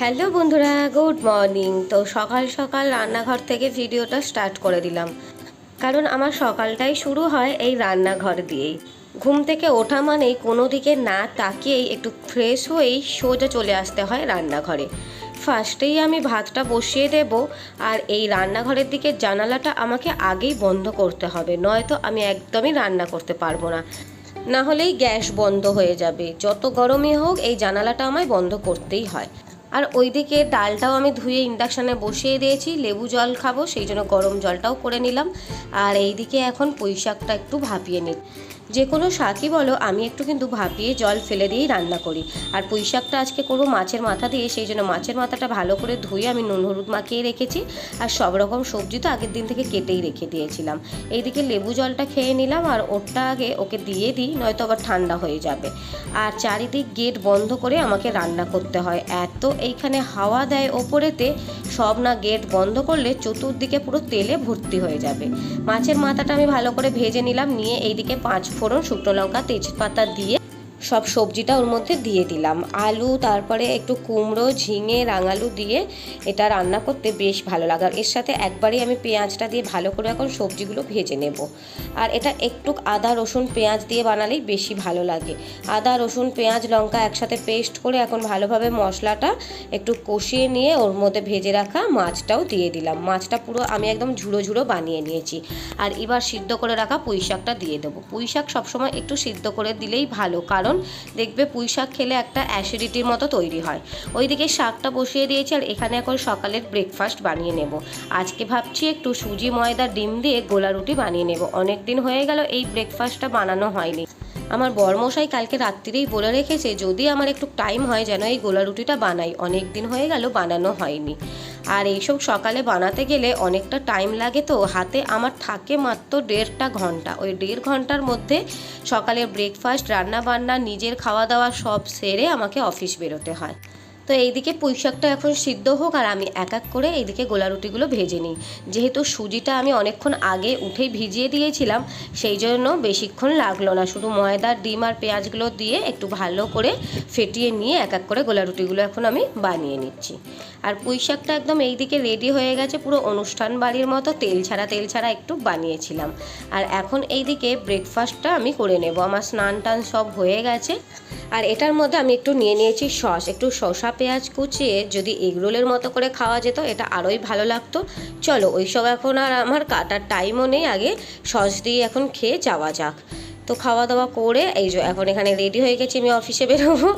Hello বন্ধুরা, good morning. তো সকাল সকাল রান্নাঘর থেকে ভিডিওটা স্টার্ট করে দিলাম। কারণ আমার সকালটাই শুরু হয় এই রান্নাঘর দিয়েই। ঘুম থেকে ওঠা মানেই কোনো দিকে না তাকিয়েই একটু ফ্রেশ হয়েই সোজা চলে আসতে হয় রান্নাঘরে। ফার্স্টেই আমি ভাতটা বসিয়ে দেব, আর এই রান্নাঘরের দিকে জানালাটা আমাকে আগেই বন্ধ করতে হবে, নয়তো আমি একদমই রান্না করতে পারব না। না হলেই গ্যাস বন্ধ হয়ে যাবে। যত গরমই হোক, এই জানালাটা আমায় বন্ধ করতেই হয়। আর ওইদিকে ডালটাও আমি ধুয়ে ইন্ডাকশানে বসিয়ে দিয়েছি, লেবু জল খাব, সেই জন্য গরম জলটাও করে নিলাম। আর এইদিকে এখন পুঁই একটু ভাপিয়ে নিই। যে কোনো শাকই বলো, আমি একটু কিন্তু ভাপিয়ে জল ফেলে দিয়েই রান্না করি। আর পুঁই শাকটা আজকে করব মাছের মাথা দিয়ে, সেই জন্য মাছের মাথাটা ভালো করে ধুয়ে আমি নুন, হলুদ মাখিয়ে রেখেছি। আর সব রকম সবজি তো আগের দিন থেকে কেটেই রেখে দিয়েছিলাম। এইদিকে লেবু জলটা খেয়ে নিলাম আর ওরটা আগে ওকে দিয়ে দিই, নয়তো আবার ঠান্ডা হয়ে যাবে। আর চারিদিক গেট বন্ধ করে আমাকে রান্না করতে হয়। এত এইখানে হাওয়া দেয় ওপরেতে, সব না গেট বন্ধ করলে চতুর্দিকে পুরো তেলে ভর্তি হয়ে যাবে। মাছের মাথাটা আমি ভালো করে ভেজে নিলাম, নিয়ে এইদিকে পাঁচ ফোড়ন শুকনো লঙ্কা তেজপাতা দিয়ে সব সবজিটা ওর মধ্যে দিয়ে দিলাম। আলু, তারপরে একটু কুমড়ো, ঝিঙে, রাঙালু দিয়ে এটা রান্না করতে বেশ ভালো লাগে। আর এর সাথে একবারই আমি পেঁয়াজটা দিয়ে ভালো করে এখন সবজিগুলো ভেজে নেব। আর এটা একটু আদা, রসুন পেঁয়াজ দিয়ে বানালেই বেশি ভালো লাগে। আদা, রসুন, পেঁয়াজ, লঙ্কা একসাথে পেস্ট করে এখন ভালোভাবে মশলাটা একটু কষিয়ে নিয়ে ওর মধ্যে ভেজে রাখা মাছটাও দিয়ে দিলাম। মাছটা পুরো আমি একদম ঝুড়ো ঝুড়ো বানিয়ে নিয়েছি। আর এবার সিদ্ধ করে রাখা পুঁই শাকটা দিয়ে দেবো। পুঁই শাক সবসময় একটু সিদ্ধ করে দিলেই ভালো। কারণ দেখবে পুঁই শাক খেলে একটা অ্যাসিডিটির মতো তৈরি হয়। ওইদিকে শাকটা বসিয়ে দিয়েছি আর এখানে এখন সকালের ব্রেকফাস্ট বানিয়ে নেব। আজকে ভাবছি একটু সুজি ময়দা, ডিম দিয়ে গোলা রুটি বানিয়ে নেব। অনেক দিন হয়ে গেল এই ব্রেকফাস্টটা বানানো হয়নি। আমার বরমশাই কালকে রাত্রিরেই বলে রেখেছে, যদি আমার একটু টাইম হয় যেন এই গোলা রুটিটা বানাই। অনেক দিন হয়ে গেল বানানো হয়নি। আর এইসব সকালে বানাতে গেলে অনেকটা টাইম লাগে তো, হাতে আমার থাকে মাত্র দেড়টা ঘণ্টা। ওই দেড় ঘণ্টার মধ্যে সকালের ব্রেকফাস্ট রান্না বান্না নিজের খাওয়া দাওয়া সব সেরে আমাকে অফিস বেরোতে হয়। তো এইদিকে পুঁইশাকটা এখন সিদ্ধ হোক আর আমি এক এক করে এইদিকে গোলা রুটিগুলো ভেজে নিই। যেহেতু সুজিটা আমি অনেকক্ষণ আগে উঠেই ভিজিয়ে দিয়েছিলাম, সেই জন্য বেশিক্ষণ লাগল না। শুধু ময়দার ডিম আর পেঁয়াজগুলো দিয়ে একটু ভালো করে ফেটিয়ে নিয়ে এক এক করে গোলা রুটিগুলো এখন আমি বানিয়ে নিচ্ছি। আর পুঁই শাকটা একদম এইদিকে রেডি হয়ে গেছে, পুরো অনুষ্ঠান বাড়ির মতো। তেল ছাড়া তেল ছাড়া একটু বানিয়েছিলাম। আর এখন এইদিকে ব্রেকফাস্টটা আমি করে নেব। আমার স্নান টান সব হয়ে গেছে। আর এটার মধ্যে আমি একটু নিয়ে নিয়েছি সস। একটু শসা, পেঁয়াজ কুচিয়ে যদি এগরোলের মতো করে খাওয়া যেত, এটা আরোই ভালো লাগতো। চলো, ওইসব এখন আর আমার কাটার টাইমও নেই। আগে সস দিয়ে এখন খেয়ে যাওয়া যাক। তো খাওয়া দাওয়া করে এই যে এখন এখানে রেডি হয়ে গেছি আমি অফিসে বেরোবো।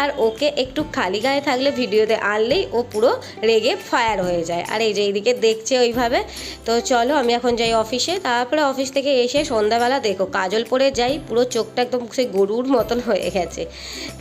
আর ওকে একটু খালি গায়ে থাকলে ভিডিওতে আনলেই ও পুরো রেগে ফায়ার হয়ে যায়। আর এই যে এইদিকে দেখছে ওইভাবে। তো চলো আমি এখন যাই অফিসে তারপরে অফিস থেকে এসে সন্ধ্যাবেলা দেখো, কাজল পরে যাই, পুরো চোখটা একদম সেই গরুর মতন হয়ে গেছে।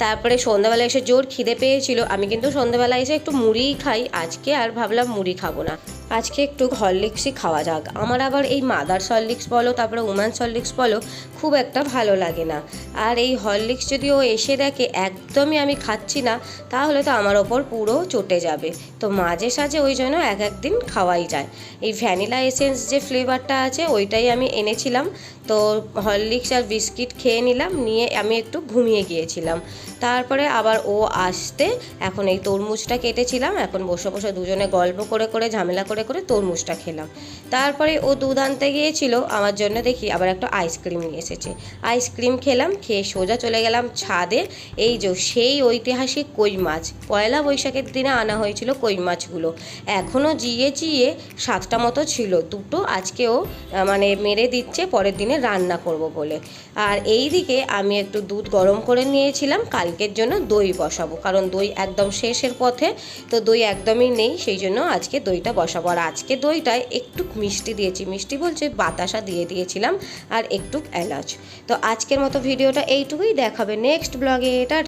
তারপরে সন্ধ্যাবেলা এসে জোর খিদে পেয়েছিল। আমি কিন্তু সন্ধ্যাবেলা এসে একটু মুড়িই খাই। আজকে আর ভাবলাম মুড়ি খাব না। আজকে একটু হরলিক্সই খাওয়া যাক। আমার আবার এই মাদার হরলিক্স বলো, তারপরে উম্যান্স হরলিক্স বলো, খুব একটা ভালো লাগে না। আর এই হরলিক্স যদি ও এসে দেখে, একদমই আমি খাচ্ছি না, তাহলে তো আমার ওপর পুরো চটে যাবে। তো মাঝে সাঝে ওই জন্য এক একদিন খাওয়াই যায়। এই ভ্যানিলা এসেন্স যে ফ্লেভারটা আছে, ওইটাই আমি এনেছিলাম। তো হরলিক্স আর বিস্কিট খেয়ে নিলাম, নিয়ে আমি একটু ঘুমিয়ে গিয়েছিলাম। তারপরে আবার ও আসতে, এখন এই তরমুজটা কেটেছিলাম, এখন বসে বসে দুজনে গল্প করে করে ঝামেলা করে করে করে তরমুজটা খেলাম। তারপরে ও দুধ আনতে গিয়েছিল, আমার জন্য দেখি আবার একটা আইসক্রিম নিয়ে এসেছে। আইসক্রিম খেলাম, খেয়ে সোজা চলে গেলাম ছাদে। এই যে সেই ঐতিহাসিক কই মাছ, পয়লা বৈশাখের দিনে আনা হয়েছিল কই মাছগুলো। এখনও জিয়ে জিয়ে সাতটা মতো ছিল, দুটো আজকেও মানে মেরে দিচ্ছে, পরের দিনে রান্না করব বলে। আর এই দিকে আমি একটু দুধ গরম করে নিয়েছিলাম, কালকের জন্য দই বসাবো। কারণ দই একদম শেষের পথে, তো দই একদমই নেই, সেই জন্য আজকে দইটা বসাবো আর আজকে দইটায় একটু মিষ্টি দিয়েছি। মিষ্টি বলছে বাতাসা দিয়ে দিয়েছিলাম আর একটু এলাচ। তো আজকের মতো ভিডিওটা এইটুকুই। দেখাবে নেক্সট ব্লগে এটা